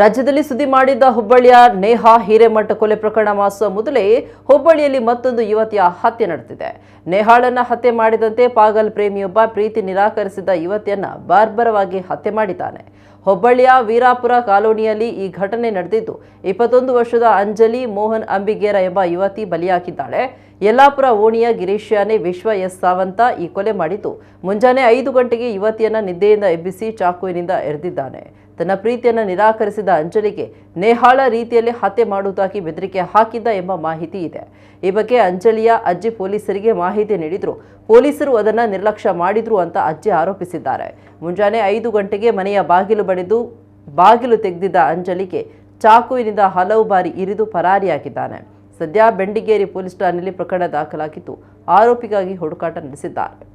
ರಾಜ್ಯದಲ್ಲಿ ಸುದ್ದಿ ಮಾಡಿದ್ದ ಹುಬ್ಬಳ್ಳಿಯ ನೇಹಾ ಹಿರೇಮಠ ಕೊಲೆ ಪ್ರಕರಣ ಮಾಸುವ ಮೊದಲೇ ಹುಬ್ಬಳ್ಳಿಯಲ್ಲಿ ಮತ್ತೊಂದು ಯುವತಿಯ ಹತ್ಯೆ ನಡೆದಿದೆ. ನೇಹಾಳನ್ನ ಹತ್ಯೆ ಮಾಡಿದಂತೆ ಪಾಗಲ್ ಪ್ರೇಮಿಯೊಬ್ಬ ಪ್ರೀತಿ ನಿರಾಕರಿಸಿದ ಯುವತಿಯನ್ನ ಬಾರ್ಬರವಾಗಿ ಹತ್ಯೆ ಮಾಡಿದ್ದಾನೆ. ಹುಬ್ಬಳ್ಳಿಯ ವೀರಾಪುರ ಕಾಲೋನಿಯಲ್ಲಿ ಈ ಘಟನೆ ನಡೆದಿದ್ದು, ಇಪ್ಪತ್ತೊಂದು ವರ್ಷದ ಅಂಜಲಿ ಮೋಹನ್ ಅಂಬಿಗೇರ ಎಂಬ ಯುವತಿ ಬಲಿಯಾಗಿದ್ದಾಳೆ. ಯಲ್ಲಾಪುರ ಓಣಿಯ ಗಿರೀಶ್ಯಾನೆ ವಿಶ್ವ ಎಸ್ ಸಾವಂತ ಈ ಕೊಲೆ ಮಾಡಿದ್ದು, ಮುಂಜಾನೆ ಐದು ಗಂಟೆಗೆ ಯುವತಿಯನ್ನ ನಿದ್ದೆಯಿಂದ ಎಬ್ಬಿಸಿ ಚಾಕುವಿನಿಂದ ಎರೆದಿದ್ದಾನೆ. ತನ್ನ ಪ್ರೀತಿಯನ್ನು ನಿರಾಕರಿಸಿದ ಅಂಜಲಿಗೆ ನೇಹಾಳ ರೀತಿಯಲ್ಲಿ ಹತ್ಯೆ ಮಾಡುವುದಾಗಿ ಬೆದರಿಕೆ ಹಾಕಿದ್ದ ಎಂಬ ಮಾಹಿತಿ ಇದೆ. ಈ ಬಗ್ಗೆ ಅಂಜಲಿಯ ಅಜ್ಜಿ ಪೊಲೀಸರಿಗೆ ಮಾಹಿತಿ ನೀಡಿದ್ರು. ಪೊಲೀಸರು ಅದನ್ನು ನಿರ್ಲಕ್ಷ್ಯ ಮಾಡಿದ್ರು ಅಂತ ಅಜ್ಜಿ ಆರೋಪಿಸಿದ್ದಾರೆ. ಮುಂಜಾನೆ ಐದು ಗಂಟೆಗೆ ಮನೆಯ ಬಾಗಿಲು ಬಡಿದು ಬಾಗಿಲು ತೆಗೆದಿದ್ದ ಅಂಜಲಿಗೆ ಚಾಕುವಿನಿಂದ ಹಲವು ಬಾರಿ ಇರಿದು ಪರಾರಿಯಾಗಿದ್ದಾನೆ. ಸದ್ಯ ಬೆಂಡಿಗೇರಿ ಪೊಲೀಸ್ ಠಾಣೆಯಲ್ಲಿ ಪ್ರಕರಣ ದಾಖಲಾಗಿದ್ದು ಆರೋಪಿಗಾಗಿ ಹುಡುಕಾಟ ನಡೆಸಿದ್ದಾರೆ.